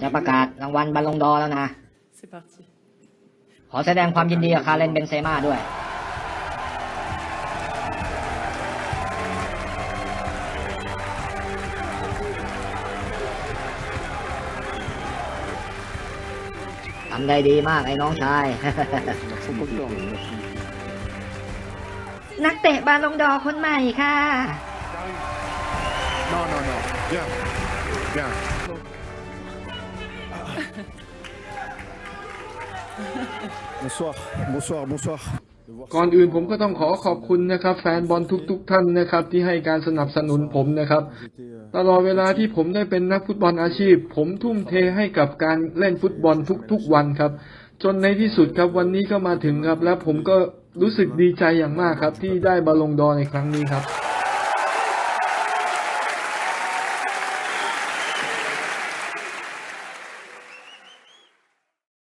จะประกาศรางวัลบอลลงดอร์แล้วนะ C'est parti. ขอแสดงความยินดีกับคาเรนเบนเซม่าด้วย ทำได้ดีมากไอ้น้องชาย นักเตะบาลงดอร์คนใหม่ค่ะ Non, non, non. Viens. Viens. Bonsoir, bonsoir, bonsoir. ก่อนอื่นผมก็ต้องขอขอบคุณนะครับ แฟนบอลทุกๆท่านนะครับ ที่ให้การสนับสนุนผมนะครับ ตลอดเวลาที่ผมได้เป็นนักฟุตบอลอาชีพ ผมทุ่มเทให้กับการเล่นฟุตบอลทุกๆวันครับ จนในที่สุดครับวันนี้ก็มาถึงครับ และผมก็รู้สึกดีใจอย่างมากครับ ที่ได้บอลลงดอในครั้งนี้ครับ